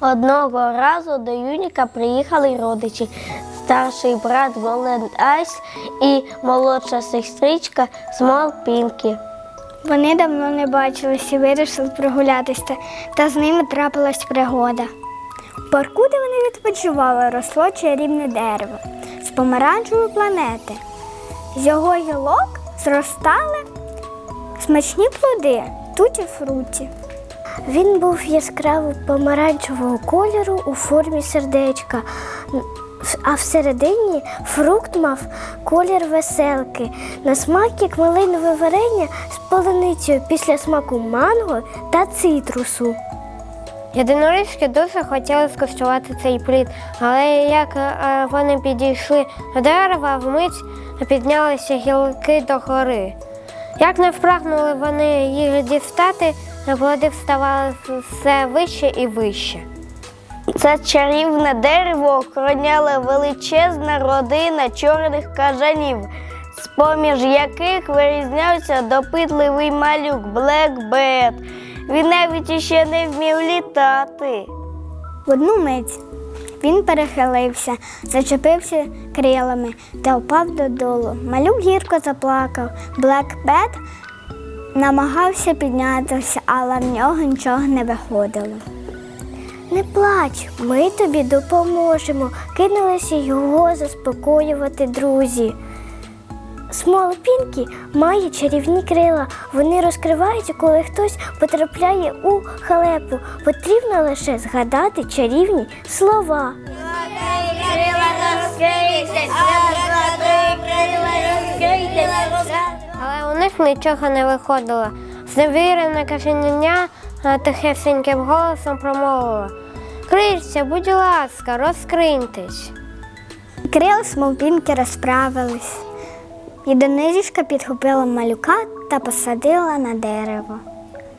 Одного разу до Юніка приїхали родичі. Старший брат Голен Айс і молодша сестричка Смол Пінкі. Вони давно не бачились і вирішили прогулятися, та з ними трапилась пригода. У парку, де вони відпочивали, росло чарівне дерево з помаранчевої планети. З його гілок зростали смачні плоди, туті фруті. Він був яскраво помаранчевого кольору у формі сердечка, а всередині фрукт мав колір веселки. На смак як малинове варення з полуницею після смаку манго та цитрусу. Єдинорічки дуже хотіли скуштувати цей плід, але як е, вони підійшли до дерева, вмить піднялися гілки до гори. Як не впрагнули вони їх дістати, плоди вставали все вище і вище. Це чарівне дерево охороняла величезна родина чорних кажанів, з-поміж яких вирізнявся допитливий малюк Блекбет. Він навіть іще не вмів літати. В одну мить він перехилився, зачепився крилами та впав додолу. Малюк гірко заплакав. Блекбет намагався піднятися, але в нього нічого не виходило. Не плач, ми тобі допоможемо. Кинулися його заспокоювати друзі. Смолпінкі має чарівні крила. Вони розкриваються, коли хтось потрапляє у халепу. Потрібно лише згадати чарівні слова. Але у нічого не виходило. Зневірене кашеня тихесеньким голосом промовило. Крильця, будь ласка, розкриньтесь. Крила смолпінки розправились. І Донизішка підхопила малюка та посадила на дерево.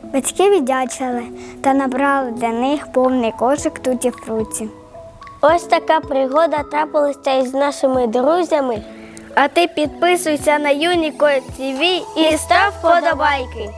Батьки віддячили та набрали для них повний кошик туті фруті. Ось така пригода трапилася із нашими друзями. А ти підписуйся на Юніко ТВ і став подобайки.